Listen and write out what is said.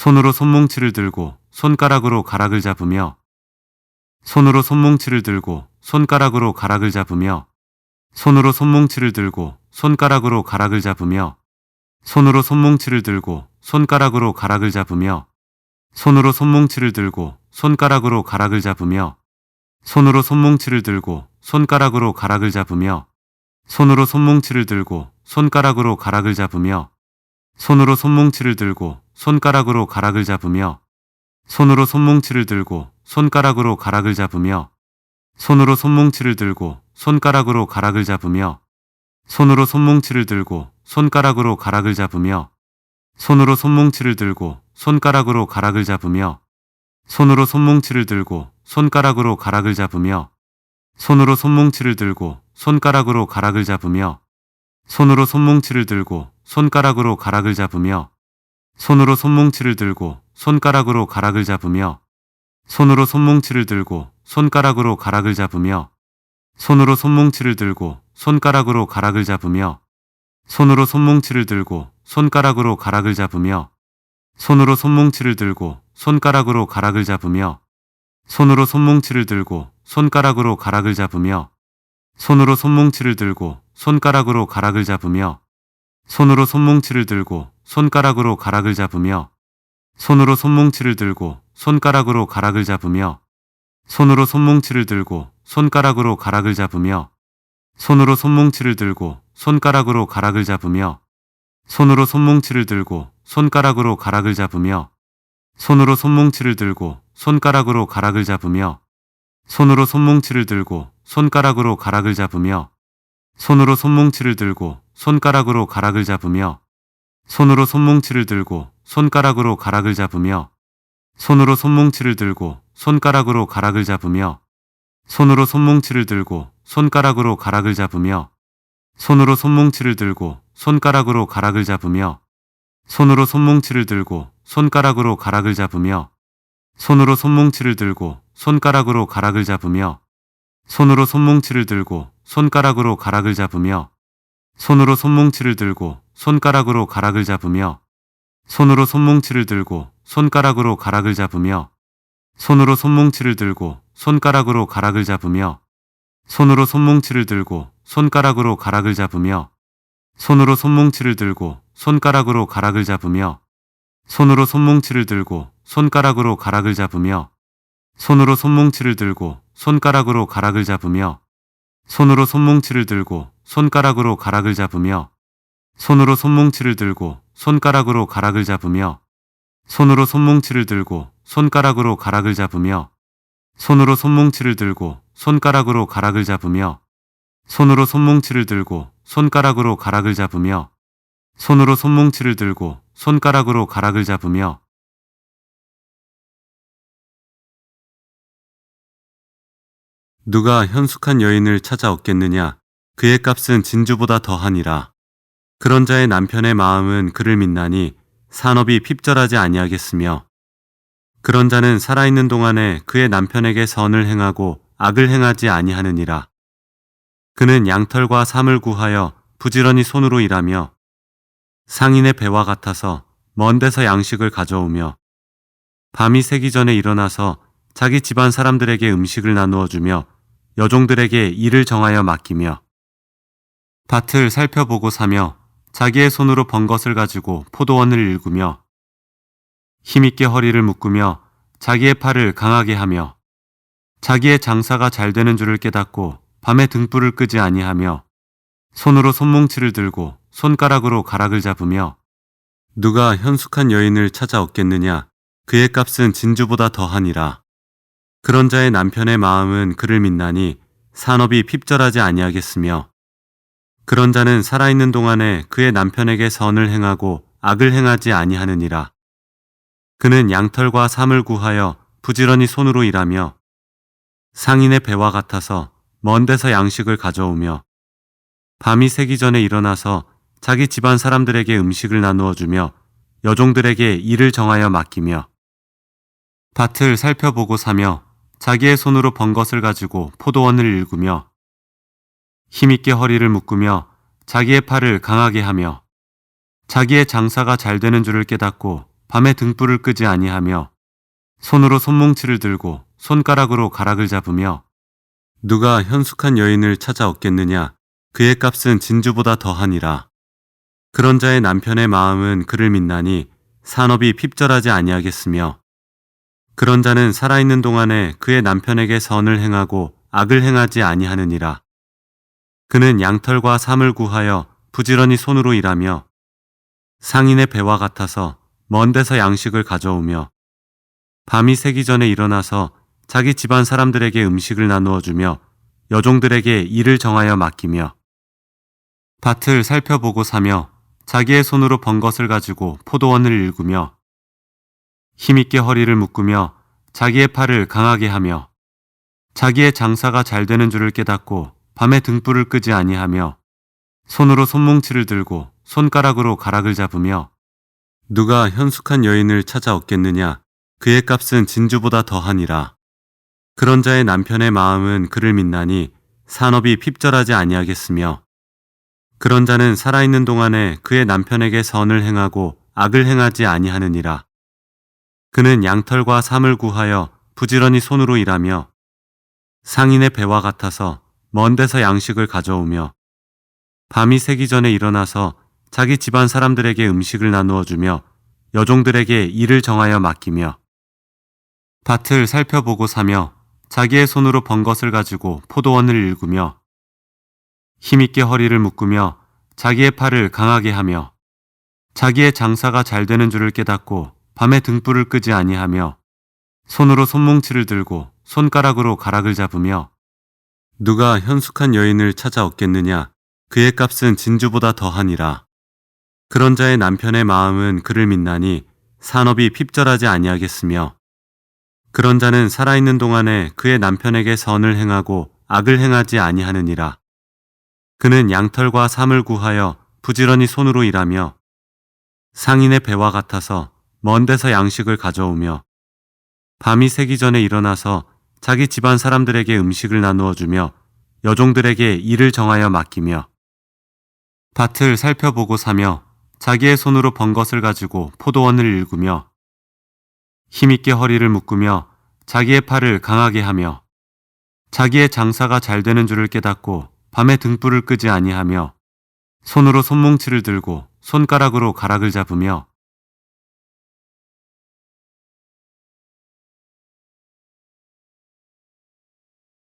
손으로 손뭉치를 들고 손가락으로 가락을 잡으며 손으로 손뭉치를 들고 손가락으로 가락을 잡으며 손으로 손뭉치를 들고 손가락으로 가락을 잡으며 손으로 손뭉치를 들고 손가락으로 가락을 잡으며 손으로 손뭉치를 들고 손가락으로 가락을 잡으며 손으로 손뭉치를 들고 손가락으로 가락을 잡으며 손으로 손뭉치를 들고 손가락으로 가락을 잡으며 손으로 손뭉치를 들고 손가락으로 가락을 잡으며 손으로 손뭉치를 들고 손가락으로 가락을 잡으며 손으로 손뭉치를 들고 손가락으로 가락을 잡으며 손으로 손뭉치를 들고 손가락으로 가락을 잡으며 손으로 손뭉치를 들고 손가락으로 가락을 잡으며 손으로 손뭉치를 들고 손가락으로 가락을 잡으며 손으로 손뭉치를 들고 손가락으로 가락을 잡으며 손으로 손뭉치를 들고 손가락으로 가락을 잡으며 손으로 손뭉치를 들고 손가락으로 가락을 잡으며 손으로 손뭉치를 들고 손가락으로 가락을 잡으며 손으로 손뭉치를 들고 손가락으로 가락을 잡으며 손으로 손뭉치를 들고 손가락으로 가락을 잡으며 손으로 손뭉치를 들고 손가락으로 가락을 잡으며 손으로 손뭉치를 들고 손가락으로 가락을 잡으며 손으로 손뭉치를 들고 손가락으로 가락을 잡으며 손으로 손뭉치를 들고 손가락으로 가락을 잡으며 손으로 손뭉치를 들고 손가락으로 가락을 잡으며 손으로 손뭉치를 들고 손가락으로 가락을 잡으며 손으로 손뭉치를 들고 손가락으로 가락을 잡으며 손으로 손뭉치를 들고 손가락으로 가락을 잡으며 손으로 손뭉치를 들고 손가락으로 가락을 잡으며 손으로 손뭉치를 들고 손가락으로 가락을 잡으며 손으로 손뭉치를 들고 손가락으로 가락을 잡으며 손으로 손뭉치를 들고 손가락으로 가락을 잡으며 손으로 손뭉치를 들고 손가락으로 가락을 잡으며 손으로 손뭉치를 들고 손가락으로 가락을 잡으며 손으로 손뭉치를 들고 손가락으로 가락을 잡으며 손으로 손뭉치를 들고 손가락으로 가락을 잡으며 손으로 손뭉치를 들고 손가락으로 가락을 잡으며 손으로 손뭉치를 들고 손가락으로 가락을 잡으며 손으로 손뭉치를 들고 손가락으로 가락을 잡으며 손으로 손뭉치를 들고 손가락으로 가락을 잡으며 손으로 손뭉치를 들고 손가락으로 가락을 잡으며 손으로 손뭉치를 들고 손가락으로 가락을 잡으며 손으로 손뭉치를 들고 손가락으로 가락을 잡으며 손으로 손뭉치를 들고 손가락으로 가락을 잡으며 손으로 손뭉치를 들고 손가락으로 가락을 잡으며 손으로 손뭉치를 들고 손가락으로 가락을 잡으며 손으로 손뭉치를 들고 손가락으로 가락을 잡으며 손으로 손뭉치를 들고 손가락으로 가락을 잡으며 손으로 손뭉치를 들고 손가락으로 가락을 잡으며 손으로 손뭉치를 들고 손가락으로 가락을 잡으며 손으로 손뭉치를 들고 손가락으로 가락을 잡으며 누가 현숙한 여인을 찾아 얻겠느냐? 그의 값은 진주보다 더하니라 그런 자의 남편의 마음은 그를 믿나니 산업이 핍절하지 아니하겠으며 그런 자는 살아있는 동안에 그의 남편에게 선을 행하고 악을 행하지 아니하느니라. 그는 양털과 삼을 구하여 부지런히 손으로 일하며 상인의 배와 같아서 먼 데서 양식을 가져오며 밤이 새기 전에 일어나서 자기 집안 사람들에게 음식을 나누어 주며 여종들에게 일을 정하여 맡기며 밭을 살펴보고 사며 자기의 손으로 번 것을 가지고 포도원을 일구며 힘있게 허리를 묶으며 자기의 팔을 강하게 하며 자기의 장사가 잘 되는 줄을 깨닫고 밤에 등불을 끄지 아니하며 손으로 손뭉치를 들고 손가락으로 가락을 잡으며 누가 현숙한 여인을 찾아 얻겠느냐? 그의 값은 진주보다 더하니라. 그런 자의 남편의 마음은 그를 믿나니 산업이 핍절하지 아니하겠으며 그런 자는 살아있는 동안에 그의 남편에게 선을 행하고 악을 행하지 아니하느니라. 그는 양털과 삼을 구하여 부지런히 손으로 일하며 상인의 배와 같아서 먼 데서 양식을 가져오며 밤이 새기 전에 일어나서 자기 집안 사람들에게 음식을 나누어 주며 여종들에게 일을 정하여 맡기며 밭을 살펴보고 사며 자기의 손으로 번 것을 가지고 포도원을 일구며 힘있게 허리를 묶으며 자기의 팔을 강하게 하며 자기의 장사가 잘 되는 줄을 깨닫고 밤에 등불을 끄지 아니하며 손으로 손뭉치를 들고 손가락으로 가락을 잡으며 누가 현숙한 여인을 찾아 얻겠느냐? 그의 값은 진주보다 더하니라. 그런 자의 남편의 마음은 그를 믿나니 산업이 핍절하지 아니하겠으며 그런 자는 살아있는 동안에 그의 남편에게 선을 행하고 악을 행하지 아니하느니라 그는 양털과 삼을 구하여 부지런히 손으로 일하며 상인의 배와 같아서 먼 데서 양식을 가져오며 밤이 새기 전에 일어나서 자기 집안 사람들에게 음식을 나누어 주며 여종들에게 일을 정하여 맡기며 밭을 살펴보고 사며 자기의 손으로 번 것을 가지고 포도원을 일구며 힘있게 허리를 묶으며 자기의 팔을 강하게 하며 자기의 장사가 잘 되는 줄을 깨닫고 밤에 등불을 끄지 아니하며 손으로 손뭉치를 들고 손가락으로 가락을 잡으며 누가 현숙한 여인을 찾아 얻겠느냐? 그의 값은 진주보다 더하니라. 그런 자의 남편의 마음은 그를 믿나니 산업이 핍절하지 아니하겠으며 그런 자는 살아있는 동안에 그의 남편에게 선을 행하고 악을 행하지 아니하느니라. 그는 양털과 삼을 구하여 부지런히 손으로 일하며 상인의 배와 같아서 먼 데서 양식을 가져오며 밤이 새기 전에 일어나서 자기 집안 사람들에게 음식을 나누어 주며 여종들에게 일을 정하여 맡기며 밭을 살펴보고 사며 자기의 손으로 번 것을 가지고 포도원을 일구며 힘있게 허리를 묶으며 자기의 팔을 강하게 하며 자기의 장사가 잘 되는 줄을 깨닫고 밤에 등불을 끄지 아니하며 손으로 손뭉치를 들고 손가락으로 가락을 잡으며 누가 현숙한 여인을 찾아 얻겠느냐? 그의 값은 진주보다 더하니라. 그런 자의 남편의 마음은 그를 믿나니 산업이 핍절하지 아니하겠으며 그런 자는 살아있는 동안에 그의 남편에게 선을 행하고 악을 행하지 아니하느니라. 그는 양털과 삼을 구하여 부지런히 손으로 일하며 상인의 배와 같아서 먼 데서 양식을 가져오며 밤이 새기 전에 일어나서 자기 집안 사람들에게 음식을 나누어 주며 여종들에게 일을 정하여 맡기며 밭을 살펴보고 사며 자기의 손으로 번 것을 가지고 포도원을 일구며 힘있게 허리를 묶으며 자기의 팔을 강하게 하며 자기의 장사가 잘 되는 줄을 깨닫고 밤에 등불을 끄지 아니하며 손으로 손뭉치를 들고 손가락으로 가락을 잡으며